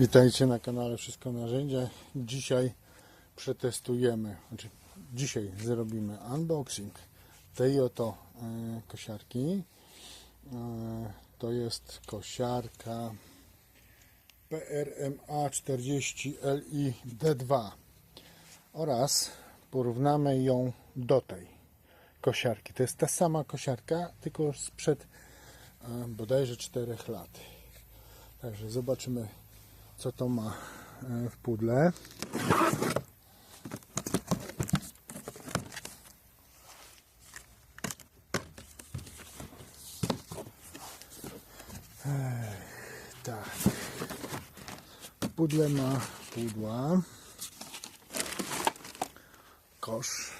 Witajcie na kanale Wszystko Narzędzia. Dzisiaj przetestujemy, znaczy dzisiaj zrobimy unboxing tej oto e, kosiarki. E, to jest kosiarka PRMA 40 Li D2 oraz porównamy ją do tej kosiarki. To jest ta sama kosiarka, tylko sprzed e, bodajże 4 lat. Także zobaczymy co to ma e, w pudle. Tak. Pudle ma pudła. Kosz.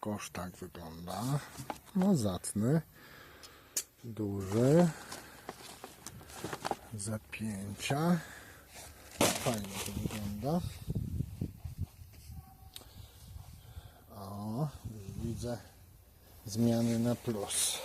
Kosz tak wygląda. No zacny. Duży. Zapięcia. Fajnie to wygląda. O, już widzę zmiany na plus.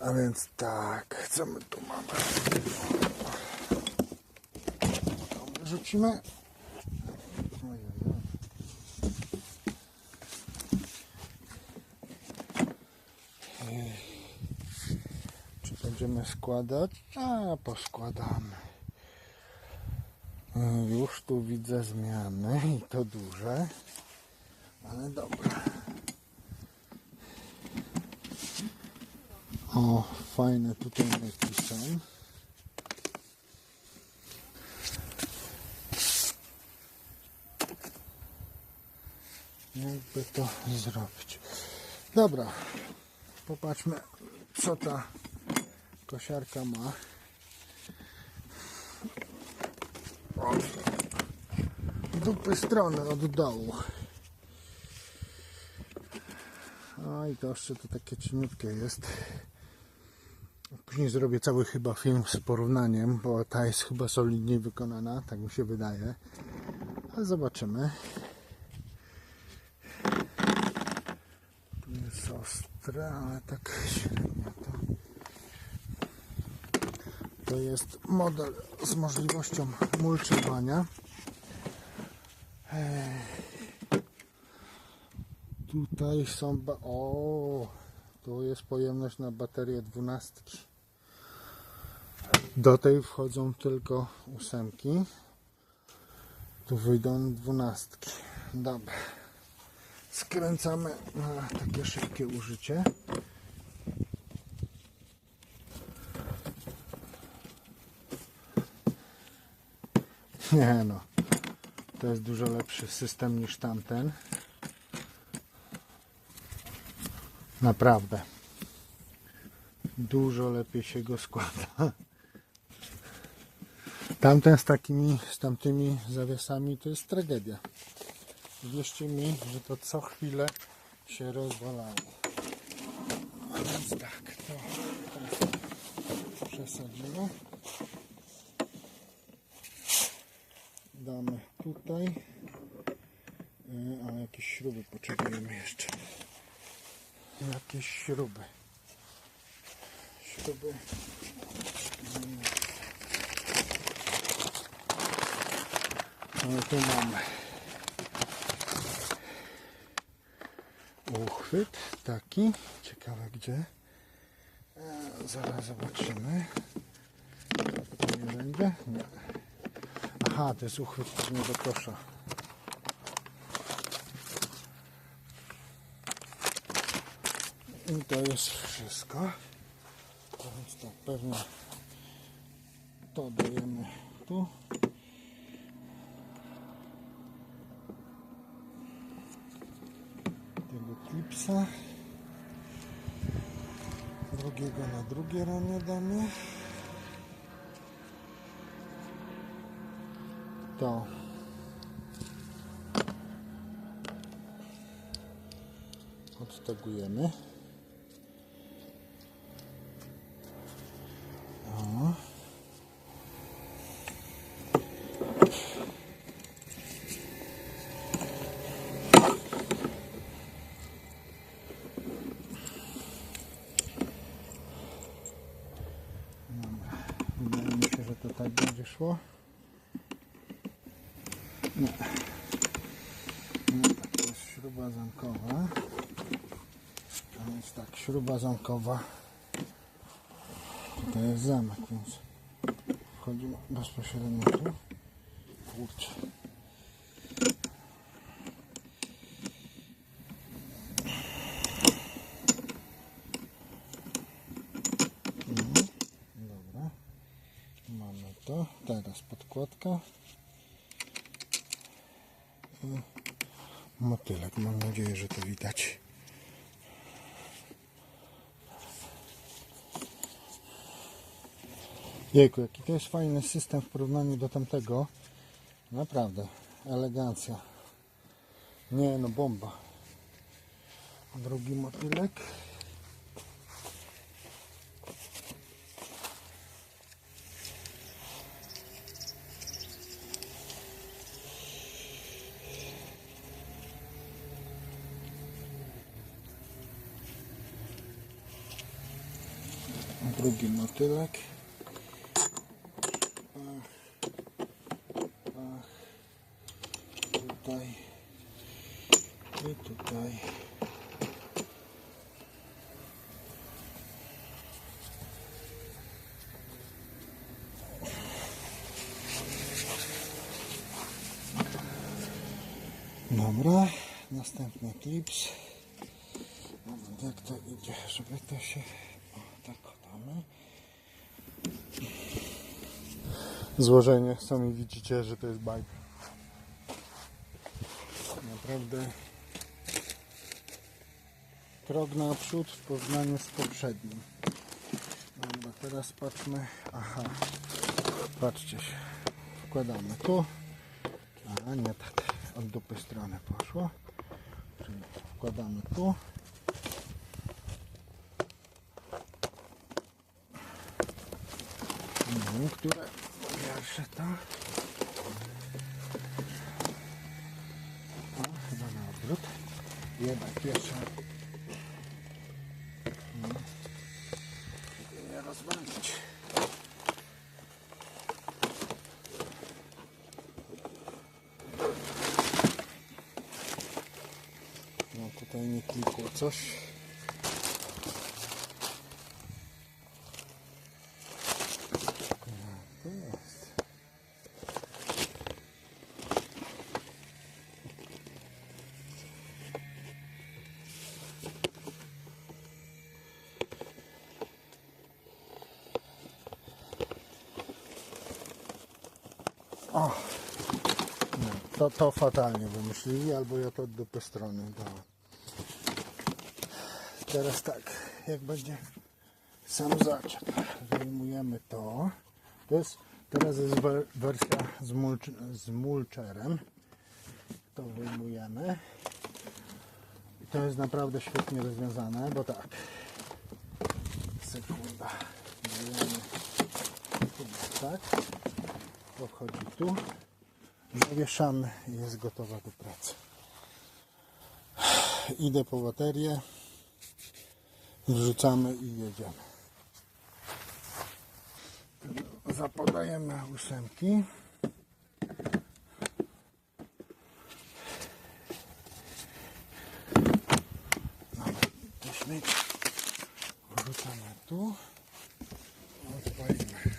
A więc tak, co my tu mamy? To Ej. Czy będziemy składać? A, poskładamy. E, Już tu widzę zmiany i to duże, ale dobra. O, fajne tutaj myśli są. Jakby to zrobić. Dobra, popatrzmy co ta kosiarka ma. od dupy strony od dołu. No i to jeszcze to takie cieniutkie jest. Później zrobię cały chyba film z porównaniem, bo ta jest chyba solidniej wykonana, tak mi się wydaje. Ale zobaczymy. Tu jest ostre, ale tak średnio to. To jest model z możliwością mulczowania. Tutaj są. O, tu jest pojemność na baterię 12. Do tej wchodzą tylko ósemki. Tu wyjdą dwunastki. Dobra. Skręcamy na takie szybkie użycie. Nie no, to jest dużo lepszy system niż tamten. Naprawdę. Dużo lepiej się go składa. Tamten z takimi, z tamtymi zawiasami to jest tragedia. Wierzcie mi, że to co chwilę się rozwalało. Więc tak, to, to przesadzimy. Damy tutaj. E, A jakieś śruby potrzebujemy jeszcze. Jakieś śruby. Śruby. No tu mamy uchwyt taki. Ciekawe gdzie. E, Zaraz zobaczymy. To nie będzie? Nie. Aha, to jest uchwyt pewnie do kosza. I to jest wszystko. Więc tak, pewnie to dajemy tu. Tego klipsa. Drugiego na drugie ramię damy. To odtagujemy. O. Dobra. Wydaje mi się, że to tak będzie szło. Nie. Nie, tak, to jest śruba zamkowa. Więc tak, śruba zamkowa. To jest zamek, więc wchodzimy bezpośrednio tu. Kurczę. Mhm. Mamy to. Teraz podkładka. Motylek. Mam nadzieję, że to widać. Jejku, jaki to jest fajny system w porównaniu do tamtego. Naprawdę, elegancja. Nie no, bomba. Drugi motylek. Drugi motylek. Ach, ach. Tutaj i tutaj. Dobra, następny klips. Jak to idzie, żeby to się... O, tak damy. Złożenie, sami widzicie, że to jest bajka. Naprawdę krok naprzód w porównaniu z poprzednim. Dobra, teraz patrzmy. Aha, patrzcie się. Wkładamy tu. A nie tak, od dupy strony poszło. Czyli wkładamy tu. Wiem, które pierwsze to. O, chyba na odwrót. Jednak pierwsza. No. Nie rozwalić. No tutaj nie klikło coś. O! Nie, to, to fatalnie wymyślili, albo ja to od dupy strony. Teraz tak, jak będzie sam zaczep, wyjmujemy to. To jest, teraz jest wer- wersja z, mulcz, z. To wyjmujemy. I to jest naprawdę świetnie rozwiązane, bo tak. Sekunda. Chyba tak. Wchodzi tu. Zawieszamy i jest gotowa do pracy. Idę po baterię. Wrzucamy i jedziemy. Zapodajemy ósemki. Dobra, te śmieci wrzucamy tu. Odpalimy.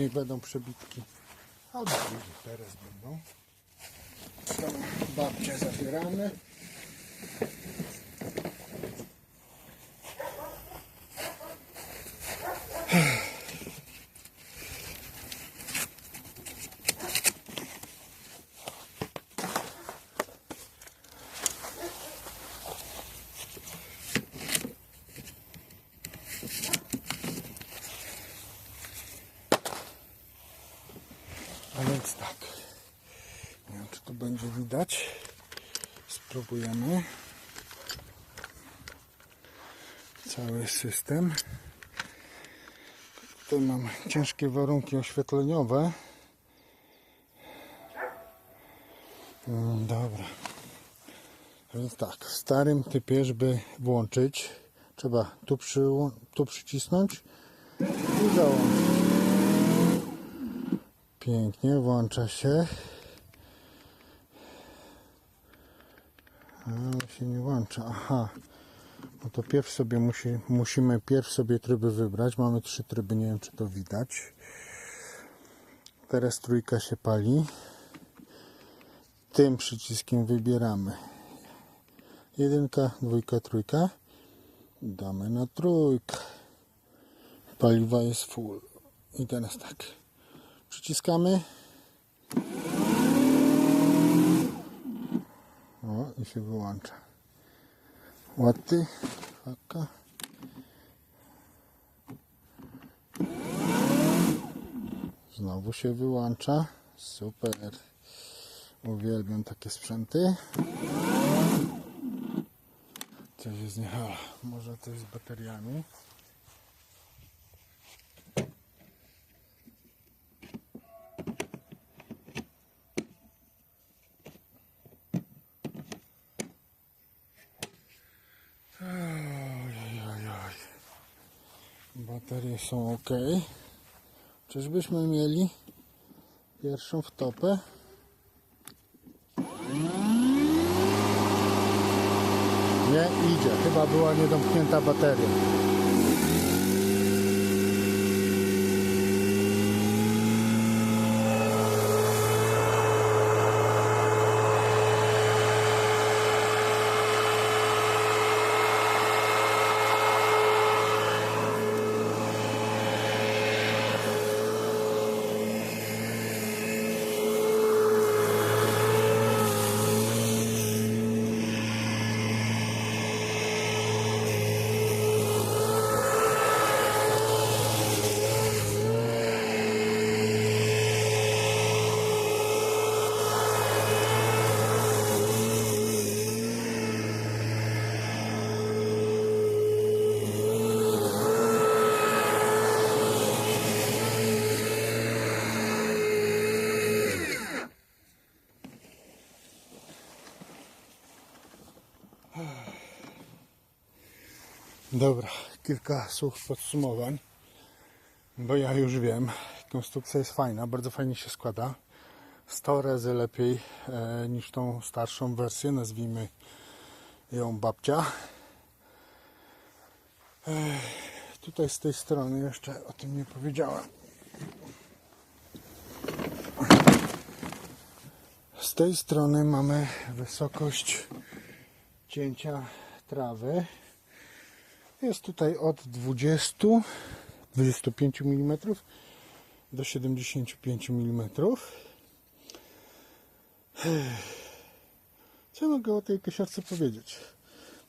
Później będą przebitki. Albo później teraz będą. Tą babcię zabieramy. A więc tak. Nie wiem, czy to będzie widać. Spróbujemy. Cały system. Tutaj mam ciężkie warunki oświetleniowe. Mm, Dobra. Więc tak, w starym typie, żeby włączyć, trzeba tu, przyło- tu przycisnąć i załączyć. Pięknie, włącza się. Ale się nie włącza. Aha. No to pierw sobie musi, musimy pierw sobie tryby wybrać. Mamy trzy tryby, nie wiem czy to widać. Teraz trójka się pali. Tym przyciskiem wybieramy. Jedynka, dwójka, trójka. Damy na trójkę. Paliwa jest full. I teraz tak. Przyciskamy. O, i się wyłącza. Łaty. Faka. Znowu się wyłącza. Super. Uwielbiam takie sprzęty. Coś jest nie halo. Może coś z bateriami. Baterie są ok. Czyżbyśmy mieli pierwszą wtopę? Nie idzie. Chyba była niedomknięta bateria. Dobra, kilka słów podsumowań, bo ja już wiem, konstrukcja jest fajna, bardzo fajnie się składa. 100 razy lepiej e, niż tą starszą wersję, nazwijmy ją babcia. E, tutaj z tej strony jeszcze o tym nie powiedziałem. Z tej strony mamy wysokość cięcia trawy. Jest tutaj od 20, 25 mm do 75 mm. Co mogę o tej kosiarce powiedzieć?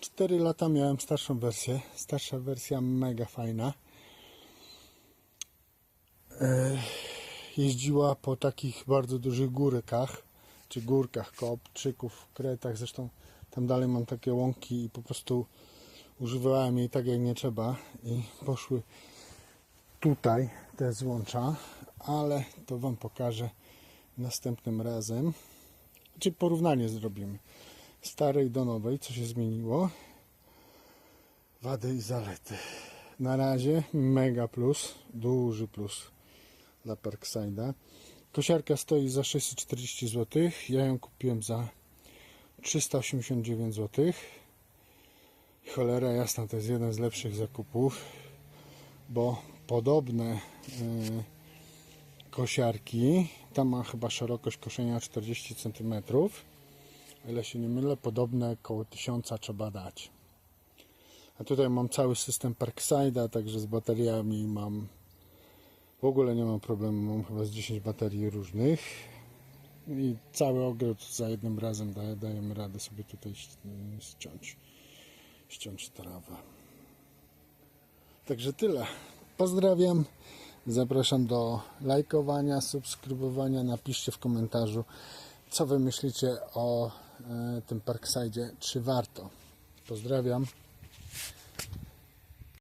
4 lata miałem starszą wersję. Starsza wersja mega fajna. Jeździła po takich bardzo dużych górkach, czy górkach, kopczyków, kretach. Zresztą tam dalej mam takie łąki i po prostu używałem jej tak jak nie trzeba i poszły tutaj te złącza, ale to Wam pokażę następnym razem. Czy porównanie zrobimy starej do nowej, co się zmieniło, wady i zalety. Na razie mega plus, duży plus dla Parkside'a. Kosiarka stoi za 640 zł, ja ją kupiłem za 389 zł. Cholera jasna, to jest jeden z lepszych zakupów, bo podobne y, kosiarki, ta ma chyba szerokość koszenia 40 cm, o ile się nie mylę, podobne około 1000 trzeba dać. A tutaj mam cały system Parkside'a, także z bateriami mam, w ogóle nie mam problemu, mam chyba z 10 baterii różnych i cały ogród za jednym razem daje, dajemy radę sobie tutaj ściąć ściąć trawę. Także tyle. Pozdrawiam. Zapraszam do lajkowania, subskrybowania. Napiszcie w komentarzu, co wy myślicie o e, tym Parksidzie. Czy warto? Pozdrawiam.